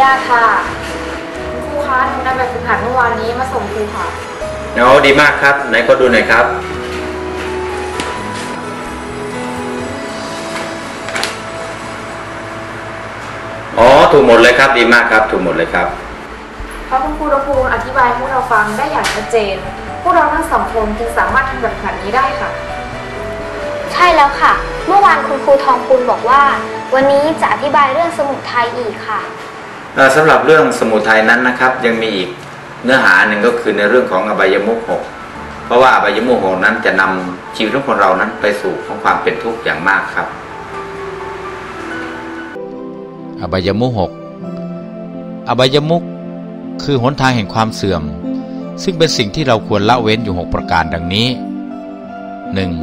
ญาตค่ะคุณครูคะหนูนำแบบฝึกหัดเมื่อวานนี้มาส่งครูค่ะโอ้ดีมากครับ ไหนก็ดูหน่อยครับ อ๋อ ถูกหมดเลยครับ ดีมากครับ ถูกหมดเลยครับ เพราะคุณครูระภูมิอธิบายให้พวกเราฟังได้อย่างชัดเจน พวกเราทั้งสองคนจึงสามารถทำแบบฝึกหัดนี้ได้ค่ะ ใช่แล้วค่ะ เมื่อวานคุณครูทองพูนบอกว่า วันนี้จะอธิบายเรื่องสมุทัยอีกค่ะเอ่อ สำหรับเรื่องสมุทัยนั้นนะครับ ยังมีอีกเนื้อหาหนึ่งก็คือในเรื่องของอบายมุขหกเพราะว่าอบายมุขหกนั้นจะนำชีวิตของคนเรานั้นไปสู่ของความเป็นทุกข์อย่างมากครับ อบายมุขหกอบายมุขคือหนทางแห่งความเสื่อม ซึ่งเป็นสิ่งที่เราควรละเว้นอยู่หกประการดังนี้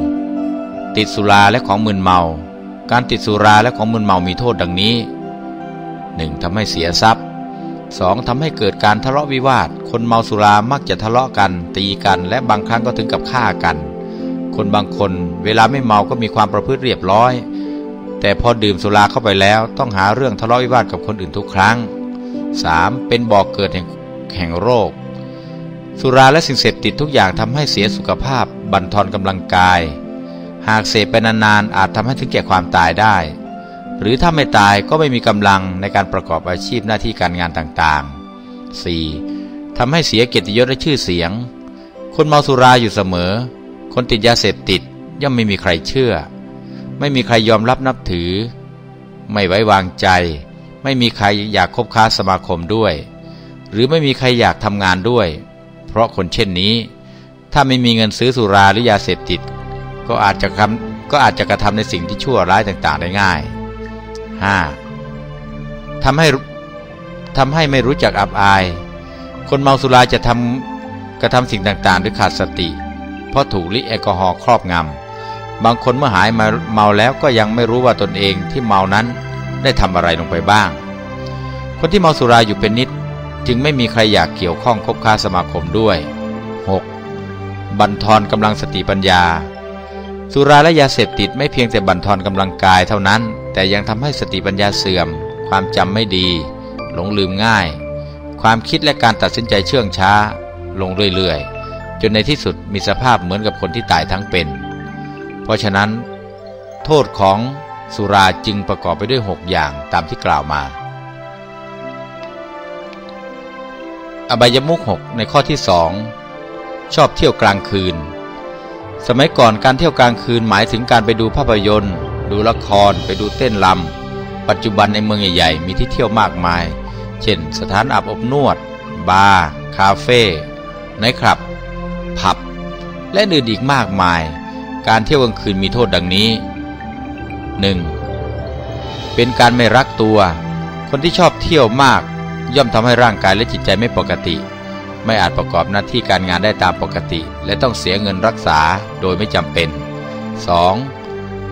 1. ติดสุราและของมึนเมา การติดสุราและของมึนเมามีโทษดังนี้ 1. ทำให้เสียทรัพย์ 2. ทำให้เกิดการทะเลาะวิวาท คนเมาสุรามักจะทะเลาะกัน ตีกันและบางครั้งก็ถึงกับฆ่ากัน คนบางคนเวลาไม่เมาก็มีความประพฤติเรียบร้อย แต่พอดื่มสุราเข้าไปแล้วต้องหาเรื่องทะเลาะวิวาทกับคนอื่นทุกครั้ง 3. เป็นบ่อกเกิดแห่งแห่งโรค สุราและสิ่งเสพติดทุกอย่างทำให้เสียสุขภาพ บั่นทอนกำลังกาย หากเสพไปนานๆอาจทำให้ถึงแก่ความตายได้ หรือถ้าไม่ตายก็ไม่มีกำลังในการประกอบอาชีพหน้าที่การงานต่างๆ 4. ทำให้เสียเกียรติยศและชื่อเสียง คนเมาสุราอยู่เสมอ คนติดยาเสพติดย่อมไม่มีใครเชื่อ ไม่มีใครยอมรับนับถือ ไม่ไว้วางใจ ไม่มีใครอยากคบค้าสมาคมด้วย หรือไม่มีใครอยากทำงานด้วย เพราะคนเช่นนี้ ถ้าไม่มีเงินซื้อสุราหรือยาเสพติด ก็อาจจะทำก็อาจจะกระทำในสิ่งที่ชั่วร้ายต่างๆได้ง่าย 5. ทำให้ทำให้ไม่รู้จักอับอาย คนเมาสุราจะทำกระทำสิ่งต่างๆ ด้วยขาดสติ เพราะถูกลิแอลกอฮอล์ครอบงำ บางคนเมื่อหายมาเมาแล้วก็ยังไม่รู้ว่าตนเองที่เมานั้นได้ทำอะไรลงไปบ้าง คนที่เมาสุราอยู่เป็นนิด จึงไม่มีใครอยากเกี่ยวข้องคบค้าสมาคมด้วย 6. บั่นทอนกำลังสติปัญญา สุราและยาเสพติดไม่เพียงแต่บั่นทอนกำลังกายเท่านั้นแต่ยังทำให้สติปัญญาเสื่อม ความจำไม่ดี หลงลืมง่าย ความคิดและการตัดสินใจเชื่องช้า ลงเรื่อยๆ จนในที่สุดมีสภาพเหมือนกับคนที่ตายทั้งเป็น เพราะฉะนั้น โทษของสุราจึงประกอบไปด้วย 6 อย่างตามที่กล่าวมา อบายมุขหกในข้อที่สองชอบเที่ยวกลางคืน สมัยก่อนการเที่ยวกลางคืนหมายถึงการไปดูภาพยนตร์ ดูละครไปดูเต้นลำปัจจุบันในเมืองใหญ่ๆ มีที่เที่ยวมากมาย เช่น สถานอาบอบนวด บาร์คาเฟ่ไนท์คลับ ผับ และอื่นอีกมากมาย การเที่ยวกลางคืนมีโทษดังนี้ 1. เป็นการไม่รักตัว คนที่ชอบเที่ยวมาก ย่อมทำให้ร่างกายและจิตใจไม่ปกติ ไม่อาจประกอบหน้าที่การงานได้ตามปกติ และต้องเสียเงินรักษาโดยไม่จำเป็น 2.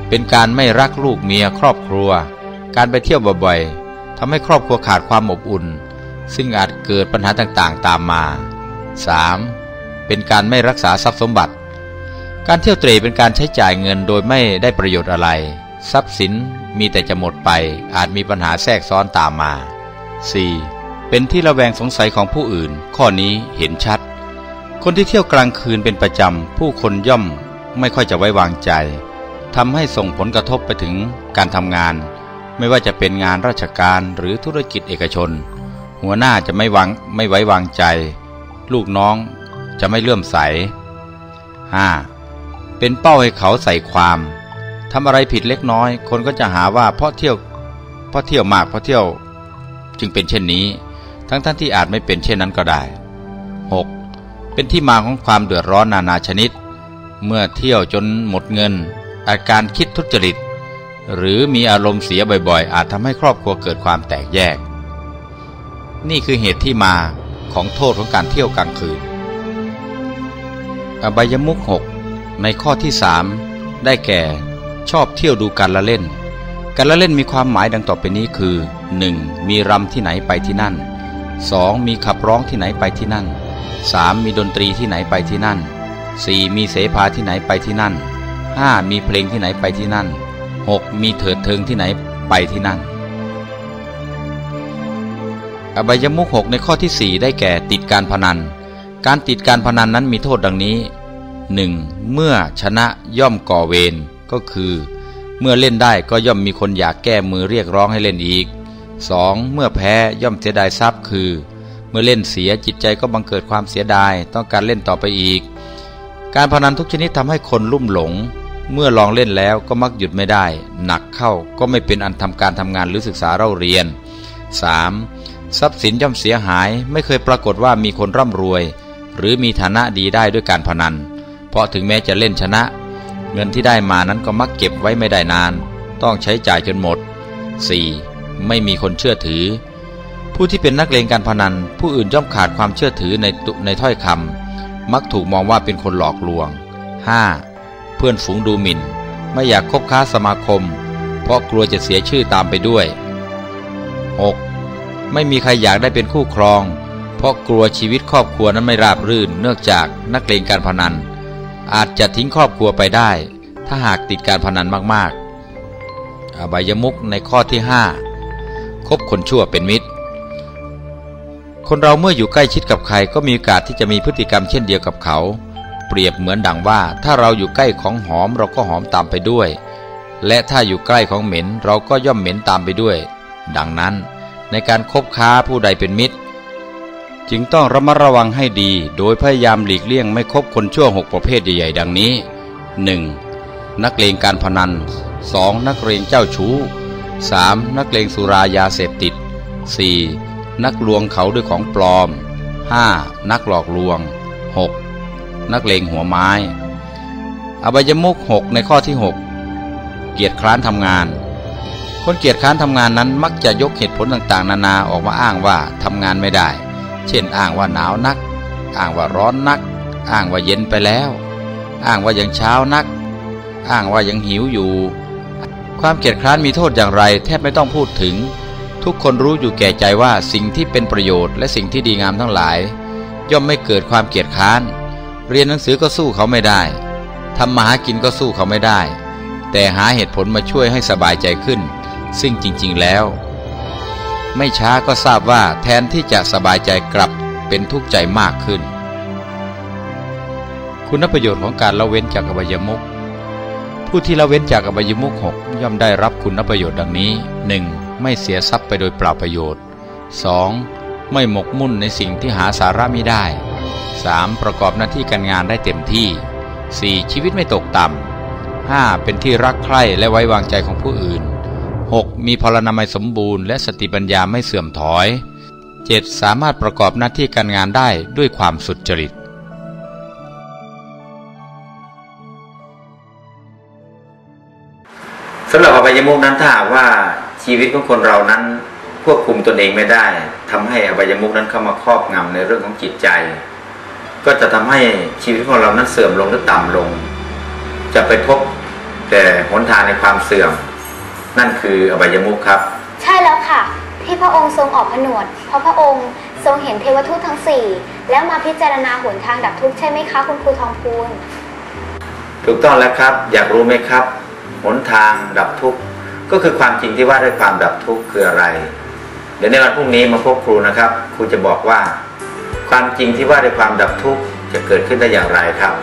เป็นการไม่รักลูกเมียครอบครัว การไปเที่ยวบ่อยๆทำให้ครอบครัวขาดความอบอุ่น ซึ่งอาจเกิดปัญหาต่างๆตามมา 3. เป็นการไม่รักษาทรัพย์สมบัติ การเที่ยวเตร่เป็นการใช้จ่ายเงินโดยไม่ได้ประโยชน์อะไร ทรัพย์สินมีแต่จะหมดไปอาจมีปัญหาแทรกซ้อนตามมา 4. เป็นที่ระแวงสงสัยของผู้อื่น ข้อนี้เห็นชัด คนที่เที่ยวกลางคืนเป็นประจำผู้คนย่อมไม่ค่อยจะไว้วางใจ ทำให้ส่งผลกระทบไปถึงการทำงาน ไม่ว่าจะเป็นงานราชการหรือธุรกิจเอกชน หัวหน้าจะไม่วางไม่ไว้วางใจ ลูกน้องจะไม่เลื่อมใส 5. เป็นเป้าให้เขาใส่ความทำอะไรผิดเล็กน้อย คนก็จะหาว่าเพราะเที่ยวเพราะเที่ยวมากเพราะเที่ยว จึงเป็นเช่นนี้ ทั้งท่านที่อาจไม่เป็นเช่นนั้นก็ได้ 6. เป็นที่มาของความเดือดร้อนนานาชนิด เมื่อเที่ยวจนหมดเงิน อาการคิดทุจริต หรือมีอารมณ์เสียบ่อยๆ อาจทำให้ครอบครัวเกิดความแตกแยก นี่คือเหตุที่มาของโทษของการเที่ยวกลางคืน อบายมุขหกในข้อที่สามได้แก่ ชอบเที่ยวดูการละเล่น การละเล่นมีความหมายดังต่อไปนี้คือ 1. มีรำที่ไหนไปที่นั่น 2. มีขับร้องที่ไหนไปที่นั่น 3. มีดนตรีที่ไหนไปที่นั่น 4. มีเสภาที่ไหนไปที่นั่น 5. มีเพลงที่ไหนไปที่นั่น 6. มีเถิดเทิงที่ไหนไปที่นั่น อบายมุขหกในข้อที่ 4 ได้แก่ติดการพนัน การติดการพนันนั้นมีโทษดังนี้ 1. เมื่อชนะย่อมก่อเวรก็คือ เมื่อเล่นได้ก็ย่อมมีคนอยากแก้มือเรียกร้องให้เล่นอีก 2. เมื่อแพ้ย่อมเสียดายทรัพย์คือ เมื่อเล่นเสียจิตใจก็บังเกิดความเสียดายต้องการเล่นต่อไปอีก การพนันทุกชนิดทำให้คนลุ่มหลง เมื่อลองเล่นแล้วก็มักหยุดไม่ได้ หนักเข้าก็ไม่เป็นอันทำการทำงานหรือศึกษาเล่าเรียน 3. ทรัพย์สินย่อมเสียหายไม่เคยปรากฏว่ามีคนร่ำรวย หรือมีฐานะดีได้ด้วยการพนัน เพราะถึงแม้จะเล่นชนะ เงินที่ได้มานั้นก็มักเก็บไว้ไม่ได้นาน ต้องใช้จ่ายจนหมด 4. ไม่มีคนเชื่อถือ ผู้ที่เป็นนักเลงการพนัน ผู้อื่นย่อมขาดความเชื่อถือในในถ้อยคำมักถูกมองว่าเป็นคนหลอกลวง 5. เพื่อนฝูงดูหมิ่น ไม่อยากคบค้าสมาคม เพราะกลัวจะเสียชื่อตามไปด้วย 6. ไม่มีใครอยากได้เป็นคู่ครอง เพราะกลัวชีวิตครอบครัวนั้นไม่ราบรื่น เนื่องจากนักเลงการพนัน อาจจะทิ้งครอบครัวไปได้ ถ้าหากติดการพนันมากๆ อบายมุกในข้อที่ 5 คบคนชั่วเป็นมิตรคนเราเมื่ออยู่ใกล้ชิดกับใครก็มีโอกาสที่จะมีพฤติกรรมเช่นเดียวกับเขา เปรียบเหมือนดังว่า ถ้าเราอยู่ใกล้ของหอมเราก็หอมตามไปด้วย และถ้าอยู่ใกล้ของเหม็นเราก็ย่อมเหม็นตามไปด้วย ดังนั้น ในการคบค้าผู้ใดเป็นมิตร จึงต้องระมัดระวังให้ดี โดยพยายามหลีกเลี่ยงไม่คบคนชั่วหกประเภทใหญ่ๆ ดังนี้ 1. นักเลงการพนัน 2. นักเลงเจ้าชู้ 3. นักเลงสุรายาเสพติด 4. นักลวงเขาด้วยของปลอม 5. นักหลอกลวง 6. นักเลงหัวไม้ อบายมุก6ในข้อที่ 6 เกียรติคร้านทำงาน คนเกียรติค้านทำงานนั้นมักจะยกเหตุผลต่างๆ นานาออกมาอ้างว่าทำงานไม่ได้ เช่นอ้างว่าหนาวนัก อ้างว่าร้อนนัก อ้างว่าเย็นไปแล้ว อ้างว่ายังเช้านัก อ้างว่ายังหิวอยู่ ความเกียจคร้านมีโทษอย่างไร แทบไม่ต้องพูดถึง ทุกคนรู้อยู่แก่ใจว่าสิ่งที่เป็นประโยชน์และสิ่งที่ดีงามทั้งหลายย่อมไม่เกิดความเกียจคร้าน เรียนหนังสือก็สู้เขาไม่ได้ทำมาหากินก็สู้เขาไม่ได้ แต่หาเหตุผลมาช่วยให้สบายใจขึ้น ซึ่งจริงๆแล้ว ไม่ช้าก็ทราบว่าแทนที่จะสบายใจกลับเป็นทุกข์ใจมากขึ้น คุณประโยชน์ของการละเว้นจากอบายมุขผู้ที่ละเว้นจากอบายมุขหกย่อมได้รับคุณประโยชน์ดังนี้ 1. ไม่เสียทรัพย์ไปโดยเปล่าประโยชน์ 2. ไม่หมกมุ่นในสิ่งที่หาสาระไม่ได้ 3. ประกอบหน้าที่การงานได้เต็มที่ 4. ชีวิตไม่ตกต่ำ 5. เป็นที่รักใคร่และไว้วางใจของผู้อื่น 6. มีพลานามัยสมบูรณ์และสติปัญญาไม่เสื่อมถอย 7. สามารถประกอบหน้าที่การงานได้ด้วยความสุจริตสำหรับอบายมุกนั้นถ้าหากว่าชีวิตของคนเรานั้นควบคุมตนเองไม่ได้ทำให้อบายมุกนั้นเข้ามาครอบงำในเรื่องของจิตใจ ก็จะทำให้ชีวิตของเรานั้นเสื่อมลงหรือต่ำลง จะไปพบแต่หนทางในความเสื่อม นั่นคืออบายมุกครับ ใช่แล้วค่ะ ที่พระองค์ทรงออกผนวด เพราะพระองค์ทรงเห็นเทวทูตทั้งสี่แล้วมาพิจารณาหนทางดับทุกข์ใช่ไหมคะคุณครูทองพูนถูกต้องแล้วครับ อยากรู้ไหมครับหนทางดับทุกข์ก็คือความจริงที่ว่าด้วยความดับทุกข์คืออะไร เดี๋ยวในวันพรุ่งนี้มาพบครูนะครับ ครูจะบอกว่า ความจริงที่ว่าด้วยความดับทุกข์จะเกิดขึ้นได้อย่างไรครับ